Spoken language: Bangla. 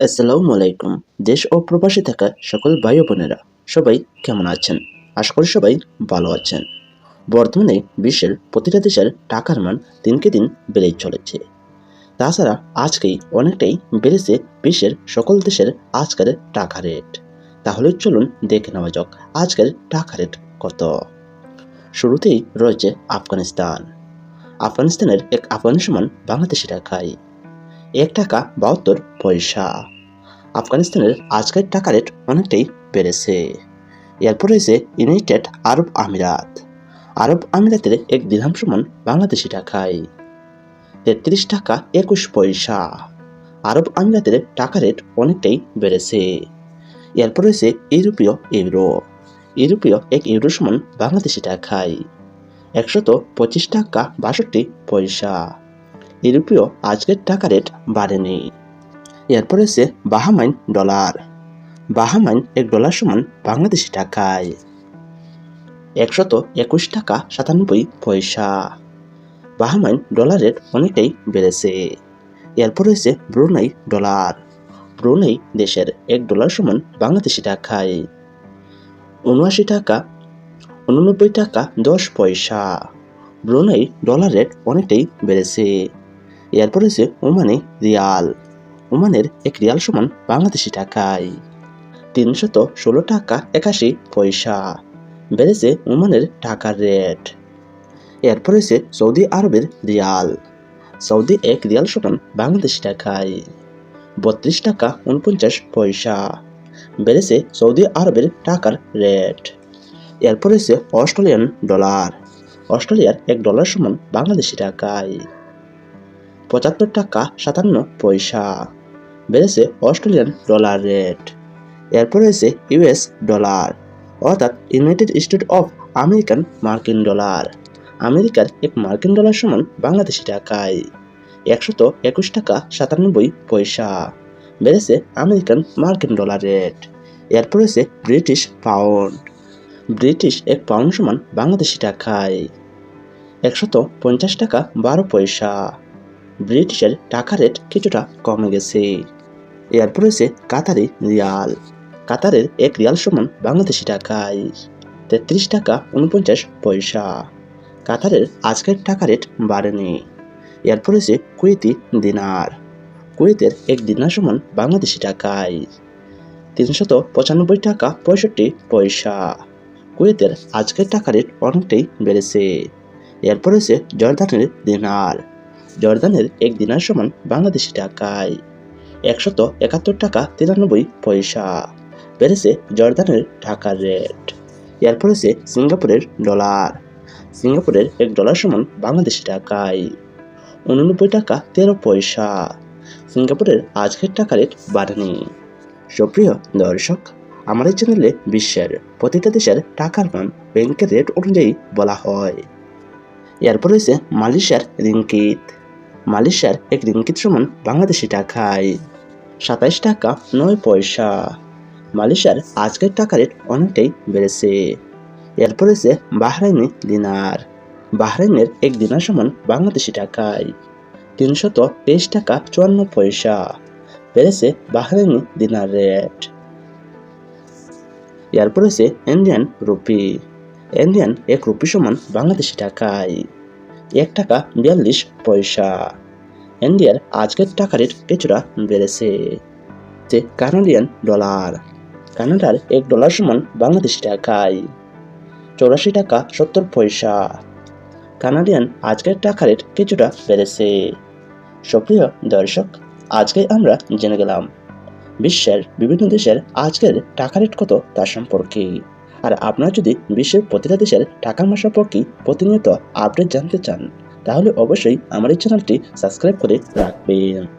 আসসালামু আলাইকুম। দেশ ও প্রবাসী থাকা সকল ভাই বোনেরা, সবাই কেমন আছেন? আশা করি সবাই ভালো আছেন। বর্তমানে বিশ্বের প্রতিটা দেশের টাকার মান দিনকে দিন বেড়েই চলেছে। তাছাড়া আজকেই অনেকটাই বেড়েছে বিশ্বের সকল দেশের আজকের টাকা রেট। তাহলে চলুন দেখে নেওয়া যাক আজকের টাকা রেট কত। শুরুতেই রয়েছে আফগানিস্তান। আফগানিস্তানের এক আফগানি সমান বাংলাদেশি টাকায়। এক টাকা বাহাত্তর পয়সা। আফগানিস্তানের আজকের টাকা রেট অনেকটাই বেড়েছে। এরপর রয়েছে ইউনাইটেড আরব আমিরাত। আরব আমিরাতের এক দিরহাম সমান বাংলাদেশি টাকায়। তেত্রিশ টাকা একুশ পয়সা। আরব আমিরাতের টাকা রেট অনেকটাই বেড়েছে। এরপর রয়েছে ইউরোপীয় ইউরো। ইউরোপীয় এক ইউরো সমান বাংলাদেশি টাকায়। একশত পঁচিশ টাকা বাষট্টি পয়সা। ইউরোপীয় আজকের টাকা রেট বাড়েনি। এরপর রয়েছে বাহামাইন ডলার। বাহামাইন এক ডলার সমান বাংলাদেশি টাকায়। একশত একুশ টাকা সাতানব্বই পয়সা। বাহামাইন ডলার রেট অনেকটাই বেড়েছে। এরপর রয়েছে ব্রুনাই ডলার। ব্রুনাই দেশের এক ডলার সমান বাংলাদেশি টাকায়। উনআশি টাকা, উননব্বই টাকা দশ পয়সা। ব্রুনাই ডলার রেট অনেকটাই বেড়েছে। এরপর রয়েছে ওমানে রিয়াল। ওমানের এক রিয়াল সমান বাংলাদেশি টাকায়। তিনশত ষোলো টাকা একাশি পয়সা। বেড়েছে ওমানের টাকার রেট। এরপর রয়েছে সৌদি আরবের রিয়াল। সৌদি এক রিয়াল সমান বাংলাদেশি টাকায়। বত্রিশ টাকা উনপঞ্চাশ পয়সা। বেড়েছে সৌদি আরবের টাকার রেট। এরপর রয়েছে অস্ট্রেলিয়ান ডলার। অস্ট্রেলিয়ার এক ডলার সমান বাংলাদেশি টাকায়। পঁচাত্তর টাকা সাতান্ন পয়সা। বেড়েছে অস্ট্রেলিয়ান ডলার রেট। এরপর রয়েছে ইউএস ডলার, অর্থাৎ ইউনাইটেড স্টেট অফ আমেরিকান মার্কিন ডলার। আমেরিকার এক মার্কিন ডলার সমান বাংলাদেশি টাকায়, একশত একুশ টাকা সাতানব্বই পয়সা। বেড়েছে আমেরিকান মার্কিন ডলার রেট। এরপর রয়েছে ব্রিটিশ পাউন্ড, ব্রিটিশ এক পাউন্ড সমান বাংলাদেশি টাকায়, একশত পঞ্চাশ টাকা বারো পয়সা। ব্রিটিশের টাকা রেট কিছুটা কমে গেছে। এরপর রয়েছে কাতারি রিয়াল। কাতারের এক রিয়াল সমান বাংলাদেশি টাকায়। তেত্রিশ টাকা উনপঞ্চাশ পয়সা। কাতারের আজকের টাকা রেট বাড়েনি। এরপর রয়েছে কুয়েতি দিনার। কুয়েতের এক দিনার সমান বাংলাদেশি টাকায়। তিনশত পঁচানব্বই টাকা পঁয়ষট্টি পয়সা। কুয়েতের আজকের টাকা রেট অনেকটাই বেড়েছে। এরপর রয়েছে জর্দানের দিনার। জর্দানের এক দিনার সমান বাংলাদেশি টাকায়। একশত একাত্তর টাকা তিরানব্বই পয়সা। বেড়েছে জর্দানের টাকার রেট। এরপর রয়েছে সিঙ্গাপুরের ডলার। সিঙ্গাপুরের এক ডলার সমান বাংলাদেশি টাকায়। উননব্বই টাকা তেরো পয়সা। সিঙ্গাপুরের আজকের টাকা রেট বাড়েনি। সুপ্রিয় দর্শক আমাদের চ্যানেলে বিশ্বের প্রতিটা দেশের টাকার মান ব্যাংকের রেট অনুযায়ী বলা হয়। এরপর রয়েছে মালয়েশিয়ার রিঙ্কিত। মালয়েশিয়ার এক রিঙ্কিত সমান বাংলাদেশি টাকায়। সাতাইশ টাকা, নয় পয়সা। মালয়েশিয়ার আজকের টাকা রেট অনেকটাই বেড়েছে। এরপর রয়েছে বাহরাইনি দিনার। বাহরাইনের এক দিনার সমান বাংলাদেশি টাকায়। তিনশত তেইশ টাকা, চুয়ান্ন পয়সা। বেড়েছে বাহরাইনি দিনার রেট। এরপর রয়েছে ইন্ডিয়ান রুপি। ইন্ডিয়ান এক রুপি সমান বাংলাদেশি টাকায়। এক টাকা বিয়াল্লিশ পয়সা। ইন্ডিয়ার আজকের টাকা রেট কিছুটা বেড়েছে। যে কানাডিয়ান ডলার। কানাডার এক ডলার সমান বাংলাদেশি টাকায়। চৌরাশি টাকা সত্তর পয়সা। কানাডিয়ান আজকের টাকা রেট কিছুটা বেড়েছে। সক্রিয় দর্শক, আজকে আমরা জেনে গেলাম বিশ্বের বিভিন্ন দেশের আজকের টাকা রেট কত তার সম্পর্কে। আর আপনারা যদি বিশ্বের প্রতিটা দেশের টাকা মাস সম্পর্কে প্রতিনিয়ত আপডেট জানতে চান তাহলে অবশ্যই আমার এই চ্যানেলটি সাবস্ক্রাইব করে রাখবেন।